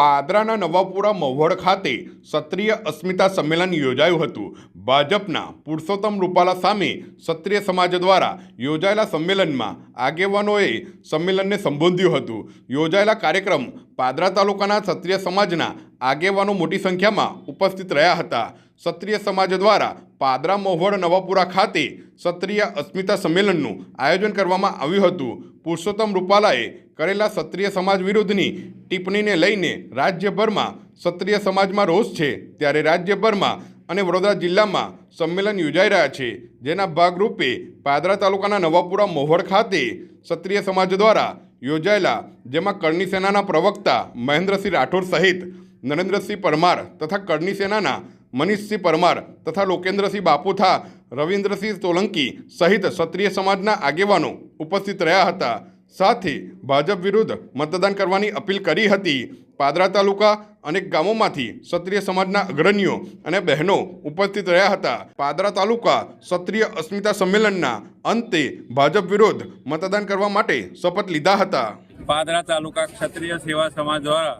પાદરાના નવાપુરા મહુવડ ખાતે ક્ષત્રિય અસ્મિતા સંમેલન યોજાયું હતું. ભાજપના પુરુષોત્તમ રૂપાલા સામે ક્ષત્રિય સમાજ દ્વારા યોજાયેલા સંમેલનમાં આગેવાનોએ સંમેલનને સંબોધ્યું હતું. યોજાયેલા કાર્યક્રમ પાદરા તાલુકાના ક્ષત્રિય સમાજના આગેવાનો મોટી સંખ્યામાં ઉપસ્થિત રહ્યા હતા. ક્ષત્રિય સમાજ દ્વારા પાદરા મહુવડ નવાપુરા ખાતે ક્ષત્રિય અસ્મિતા સંમેલનનું આયોજન કરવામાં આવ્યું હતું. પુરુષોત્તમ રૂપાલાએ કરેલા ક્ષત્રિય સમાજ વિરુદ્ધની ટિપ્પણીને લઈને રાજ્યભરમાં ક્ષત્રિય સમાજમાં રોષ છે. ત્યારે રાજ્યભરમાં અને વડોદરા જિલ્લામાં સંમેલન યોજાઈ રહ્યા છે. જેના ભાગરૂપે પાદરા તાલુકાના નવાપુરા મોહડ ખાતે ક્ષત્રિય સમાજ દ્વારા યોજાયેલા, જેમાં કરણી સેનાના પ્રવક્તા મહેન્દ્રસિંહ રાઠોડ સહિત નરેન્દ્રસિંહ પરમાર તથા કરણી સેનાના મનીષસિંહ પરમાર તથા લોકેન્દ્રસિંહ બાપુથા, રવિન્દ્રસિંહ સોલંકી સહિત ક્ષત્રિય સમાજના આગેવાનો ઉપસ્થિત રહ્યા હતા. સાથે ભાજપ વિરુદ્ધ મતદાન કરવાની અપીલ કરી હતી. પાદરા તાલુકા અનેક ગામોમાંથી ક્ષત્રિય સમાજના અગ્રણીઓ અને બહેનો ઉપસ્થિત રહ્યા હતા. પાદરા તાલુકા ક્ષત્રિય અસ્મિતા સંમેલનના અંતે ભાજપ વિરુદ્ધ મતદાન કરવા માટે શપથ લીધા હતા. પાદરા તાલુકા ક્ષત્રિય સેવા સમાજ દ્વારા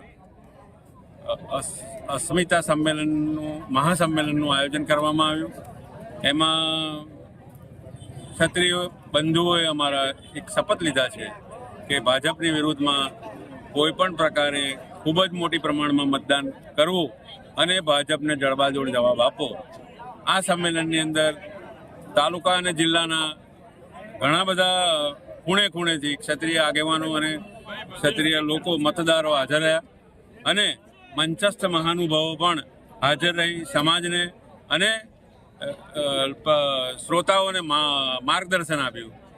અસ્મિતા સંમેલનનું, મહાસંમેલનનું આયોજન કરવામાં આવ્યું. એમાં ક્ષત્રિય બંધુઓએ અમારા એક શપથ લીધા છે કે ભાજપની વિરુદ્ધમાં કોઈ પણ પ્રકારે ખૂબ જ મોટી પ્રમાણમાં મતદાન કરવું અને ભાજપને જડબાજોડ જવાબ આપો આ સંમેલનની અંદર તાલુકા અને જિલ્લાના ઘણા બધા ખૂણે ખૂણેથી ક્ષત્રિય આગેવાનો અને ક્ષત્રિય લોકો મતદારો હાજર રહ્યા અને મંચસ્થ મહાનુભાવો પણ હાજર રહી સમાજને અને શ્રોતાઓને માર્ગદર્શન આપ્યું.